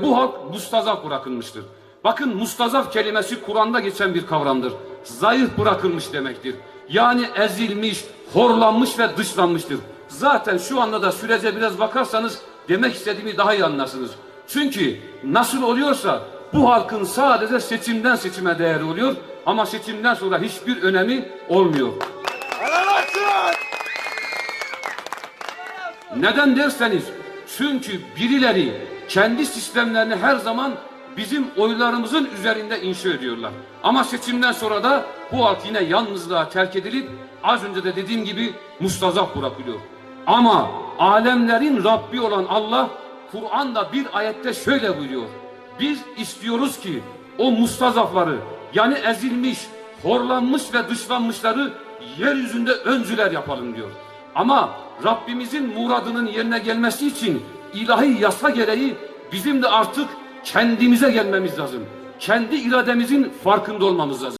Bu halk mustazaf bırakılmıştır. Bakın mustazaf kelimesi Kur'an'da geçen bir kavramdır. Zayıf bırakılmış demektir. Yani ezilmiş, horlanmış ve dışlanmıştır. Zaten şu anda da sürece biraz bakarsanız demek istediğimi daha iyi anlarsınız. Çünkü nasıl oluyorsa bu halkın sadece seçimden seçime değeri oluyor ama seçimden sonra hiçbir önemi olmuyor. Neden derseniz çünkü birileri kendi sistemlerini her zaman bizim oylarımızın üzerinde inşa ediyorlar. Ama seçimden sonra da bu halk yine yalnızlığa terk edilip az önce de dediğim gibi mustazaf bırakılıyor. Ama alemlerin Rabbi olan Allah Kur'an'da bir ayette şöyle buyuruyor. Biz istiyoruz ki o mustazafları yani ezilmiş, horlanmış ve dışlanmışları yeryüzünde öncüler yapalım diyor. Ama Rabbimizin muradının yerine gelmesi için ilahi yasa gereği bizim de artık kendimize gelmemiz lazım. Kendi irademizin farkında olmamız lazım.